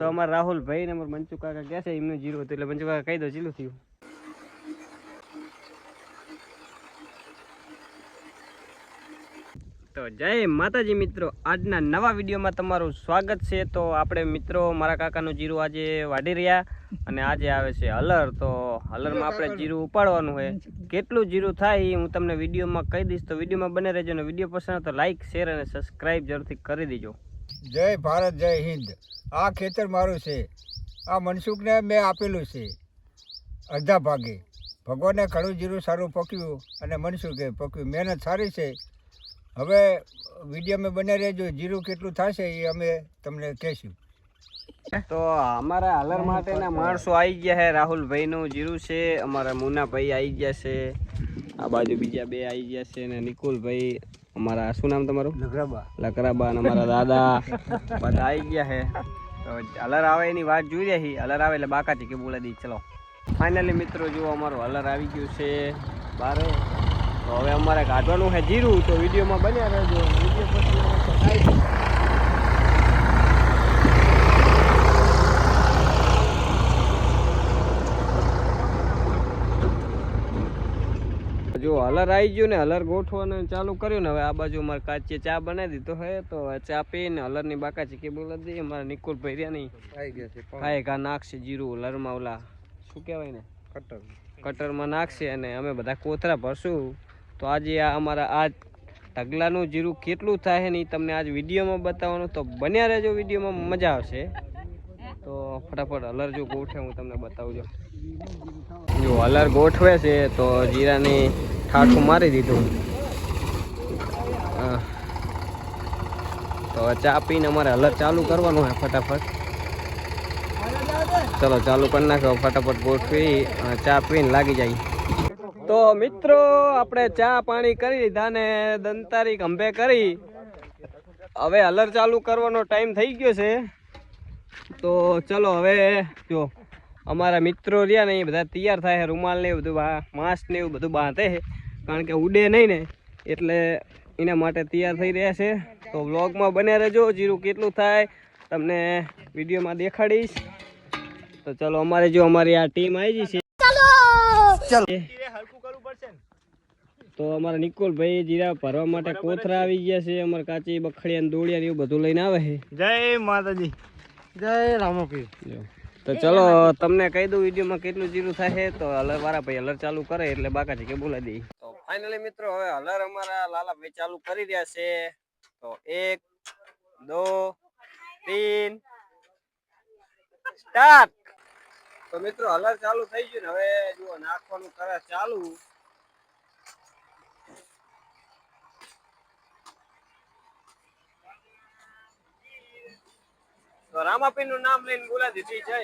તો અમારા રાહુલ ભાઈ ને અમારા મંચુ કાકા ગયા છે, એમનું જીરું હતું, એટલે મંચુ કાકા કહી દો ચીલું થયું. તો જય માતાજી મિત્રો, આજના નવા વિડીયોમાં તમારું સ્વાગત છે. તો આપણે મિત્રો, મારા કાકાનું જીરું આજે વાઢી રહ્યા અને આજે આવે છે હલર. તો હલરમાં આપણે જીરું ઉપાડવાનું હોય કેટલું જીરું થાય હું તમને વિડીયોમાં કહી દઈશ. તો વિડીયોમાં બને રહેજો અને વીડિયો પસંદ તો લાઈક, શેર અને સબસ્ક્રાઈબ જરૂરથી કરી દેજો. જય ભારત, જય હિન્દ. આ ખેતર મારું છે. આ મનસુખને મેં આપેલું છે. અડધા ભાગે. ભગવાને ઘણું જીરું સારું પક્યું અને મનસુખે પક્યું. મહેનત સારી છે. હવે વિડીયોમાં બને રહેજો. જીરું કેટલું થશે એ અમે તમને કહેશું. તો અમારા હાલર માટેના માણસો આવી ગયા છે રાહુલભાઈનું જીરું છે. અમારા મુનાભાઈ આવી ગયા છે. આ બાજુ બીજા બે આવી ગયા છે અને નિકુલભાઈ અમારા શું નામ તમારું? લકરાબા લકરાબા અને અમારા દાદા. બધા આવી ગયા છે તો અલર આવે એની વાત જોઈ રહી અલર આવે એટલે બાકાથી કે બોલા દી ચલો. ફાઇનલી મિત્રો જુઓ અમારું અલર આવી ગયું છે બારે. તો હવે અમારે કાઢવાનું છે જીરું તો વિડીયોમાં બન્યા રહેજો. વીડિયો પછી આવે તો કાંઈ જો હલર આવી ગયું ને હલર ગોઠવાનું ચાલુ કર્યું ને હવે આ બાજુ અમારે કાચી ચા બનાવી દીધો હે તો ચા પીને હલરની બાકા ચીકી બોલા દઈએ અમારા નિકુલ રહ્યા નહીં. આવી ગયા છે નાખશે જીરું હલરમાં ઓલા શું કહેવાય ને કટર. કટરમાં નાખશે અને અમે બધા કોથરા ભરશું. તો આજે આ અમારા આ ઢગલાનું જીરું કેટલું થાય ને એ તમને આજ વિડીયોમાં બતાવવાનું. તો બન્યા રહેજો વિડીયોમાં મજા આવશે. તો ફટાફટ અલર જો ગોઠવે હું તમને બતાવું છું જો હલર ગોઠવે છે, તો જીરાની ઠાઠું મારી દીધું. તો ચા પીને અમારે હલર ચાલુ કરવાનું હોય ફટાફટ. ચલો, ચાલુ કરી નાખો, ફટાફટ ગોઠવી ચા પીને લાગી જાય. તો મિત્રો, આપણે ચા પાણી કરી લીધા ને દંતારી ખંભે કરી. હવે હલર ચાલુ કરવાનો ટાઈમ થઈ ગયો છે. તો ચલો હવે જો અમારા મિત્રો રહ્યા ને એ બધા તૈયાર થાય રૂમાલ ને એવું બધું માસ્ક ને એવું બધું બાંધે છે. કારણ કે ઉડે નહીં ને એટલે એના માટે તૈયાર થઈ રહ્યા છે. તો વ્લોગમાં બને રહેજો જીરું કેટલું થાય તમને વિડીયોમાં દેખાડીશ. તો ચલો અમારે જો અમારી આ ટીમ આવી ગઈ છે. તો અમારા નિકોલભાઈ જીરા ભરવા માટે કોથરા આવી ગયા છે અમારા કાચી બખડિયા ને દોડિયા ને એવું બધું લઈને આવે છે. જય માતાજી. જય રામોપીર તો ચલો તમને કહી દઉં વિડીયોમાં કેટલું જીરું થાય તો હલર વાળા ભાઈ હલર ચાલુ કરે એટલે બાકાજી કે બોલાવી દઈ તો ફાઇનલી મિત્રો હવે હલર અમારા લાલા ભાઈ ચાલુ કરી રહ્યા છે. તો એક દો તીન સ્ટાર્ટ તો મિત્રો હલર ચાલુ થઈ ગયું ને હવે જુઓ નાખવાનું કરે ચાલુ. તો રામાપીરનું નામ લઈને દીધી છે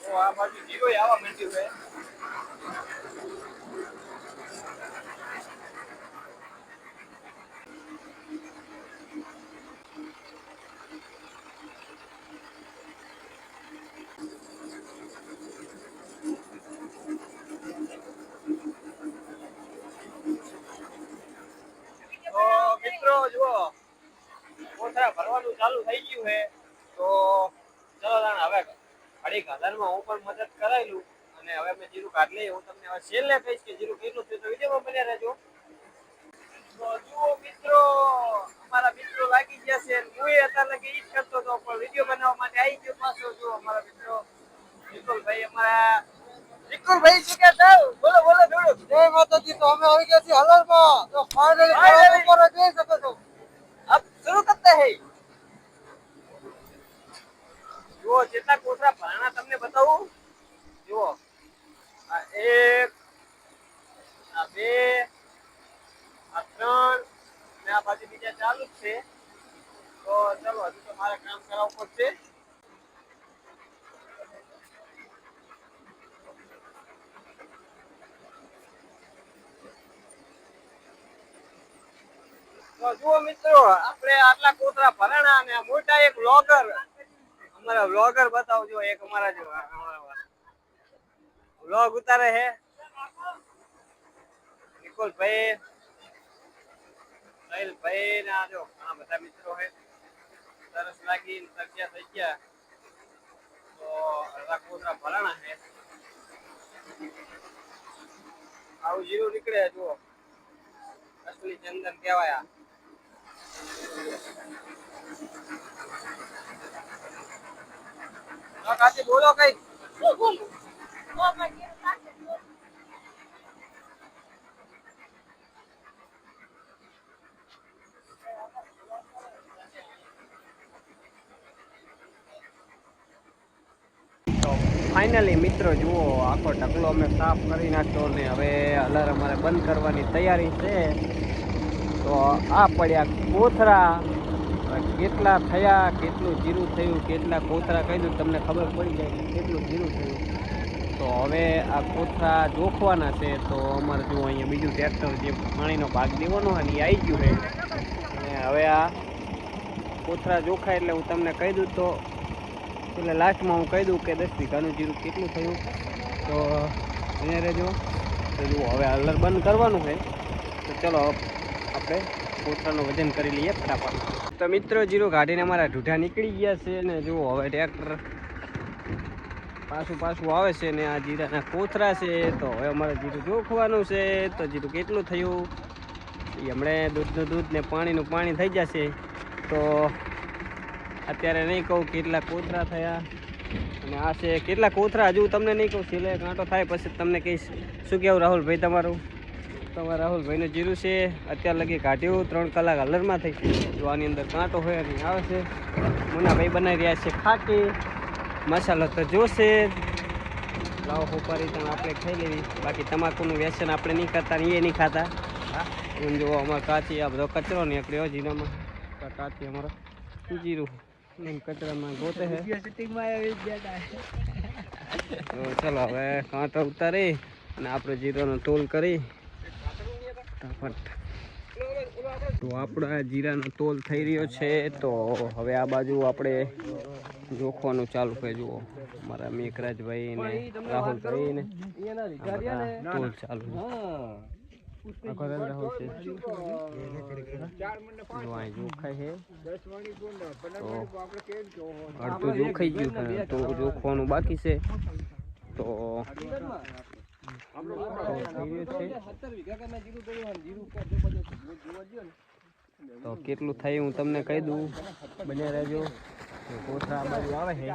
તો આ બાજુ જીરો આવવા મંડ્યું છે તો મિત્રો જુઓ કોથળા ભરવાનું ચાલુ થઈ ગયું છે તો ચલો તાણ હવે ઘડીક હજારમાં હું પણ મદદ કરાયેલું અને હવે મેં જીરું કાઢ લઈએ હું તમને હવે છેલ્લે કહીશ કે જીરું કેટલું થયું તો વિડીયોમાં બન્યા રહેજો. તો જુઓ મિત્રો અમારા મિત્રો લાગી ગયા છે હું અત્યારે લગી ઈ જ કરતો હતો પણ વીડિયો બનાવવા માટે આવી ગયો પાછો. જુઓ અમારા મિત્રો નિકોલભાઈ અમારા નિકોલભાઈ શું કહેતા બોલો બોલો જોડો જય માતાજી તો અમે આવી ગયા છીએ હલરમાં તો ફાઇનલી ઉપર જઈ શકો છો. જેટલા કોથળા ભરાણા તમને બતાવું. જુઓ. આ એક, આ બે, આ ત્રણ ને આ બાજુ બીજા ચાલુ જ છે. તો ચલો, હજુ તો મારે કામ કરાવવું પડશે. તો જુઓ મિત્રો, આપણે આટલા કોતરા ભરાણા અને મોટા એક વ્લોગર અમારા વ્લોગર બતાવજો, એક અમારા જો વ્લોગ ઉતારે હે. નિકોલ ભાઈ સાહિલ ભાઈ ના જો ઘણા બધા મિત્રો હે. સરસ લાગી તરસ્યા થઈ ગયા. તો કોતરા ભરાણા હે. આવું જીરું નીકળે જુઓ. અસલી ચંદન કહેવાય આ બોલો કઈ. ફાઇનલી મિત્રો, જુઓ, આખો ઢગલો અમે સાફ કરી નાખ્યો ને હવે અલર અમારે બંધ કરવાની તૈયારી છે. તો આ પડ્યા કોથરા. કેટલા થયા, કેટલું જીરું થયું, કેટલા કોથરા કહી દઉં તમને ખબર પડી જાય કેટલું જીરું થયું. તો હવે આ કોથરા જોખવાના છે, તો અમારે જો અહીંયા બીજું ટ્રેક્ટર જે પાણીનો ભાગ દેવાનો હોય ને, એ આવી ગયું છે. અને હવે આ કોથરા જોખાય એટલે હું તમને કહી દઉં તો, એટલે લાસ્ટમાં હું કહી દઉં કે દસ વીઘાનું જીરું કેટલું થયું. તો અહીંયા રહેજો. તો જુઓ, હવે હલર બંધ કરવાનું છે. તો ચલો, આપણે કોથરાનું વજન કરી લઈએ ફટાફટ. તો મિત્રો, જીરું કાઢીને અમારા ઢૂઢા નીકળી ગયા છે ને જુઓ હવે ટ્રેક્ટર પાછું પાછું આવે છે ને આ જીરાના કોથરા છે, તો હવે અમારે જીરું જોખવાનું છે, તો જીરું કેટલું થયું? એ હમણાં દૂધનું દૂધ ને પાણીનું પાણી થઈ જશે. તો અત્યારે નહીં કહું કેટલા કોથરા થયા. અને આ છે કેટલા કોથરા હજુ તમને નહીં કહું સિલે કાંટો થાય પછી તમને કહીશ. શું કહેવું રાહુલભાઈ તમારું? તમારા રાહુલભાઈને જીરું છે. અત્યાર લગી કાઢ્યું. ત્રણ કલાક હલરમાં થઈ. જોવાની આની અંદર કાંટો હોય અને આવે છે. મુનાભાઈ બનાવી રહ્યા છે ખાટી. મસાલો તો જોશે. લાવો હોપારી પણ આપણે ખાઈ લેવી. બાકી તમાકુનું વ્યસન આપણે નહીં કરતા ને એ નહીં ખાતા. એમ જુઓ અમારે કાચી આ બધો કચરો નીકળ્યો જીરામાં. કાચી અમારો જીરું. એમ કચરામાં ગોતે છે તો ચલો હવે કાંટો ઉતારી અને આપણે જીરોનો તોલ કરી. ફટાફટ. તો આપણા જીરાનો તોલ થઈ રહ્યો છે તો હવે આ બાજુ આપણે જોખવાનું ચાલુ કરી જુઓ મારા મેઘરાજભાઈ ને રાહુલભાઈ ને તોલ ચાલુ. અડધું જોખાઈ ગયું તો જોખવાનું બાકી છે. તો તો તો કેટલું થાય હું તમને કહી દઉં. બને રહેજો. તો કોથળા બાજુ આવે છે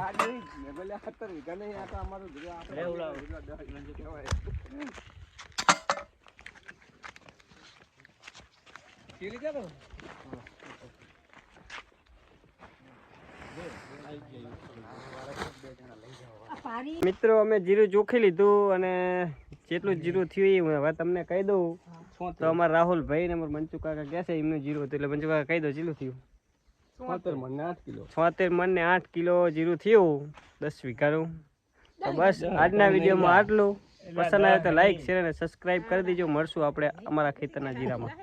મિત્રો અમે જીરું ચોખી લીધું અને જેટલું જીરું થયું એ હવે તમને કહી દઉં. તો અમારા રાહુલભાઈ ને અમારા મંચુ કાકા કહે છે એમનું જીરું હતું એટલે મંચુ કાકા કહી દો જેટલું થયું. છોતેર મન ને ને આઠ કિલો જીરું થયું. દસ વીઘાનું તો બસ આજના વિડીયોમાં આટલું. પસંદ આવે તો લાઈક શેર અને સબસ્ક્રાઈબ કરી દેજો. મળશું આપણે અમારા ખેતરના જીરામાં.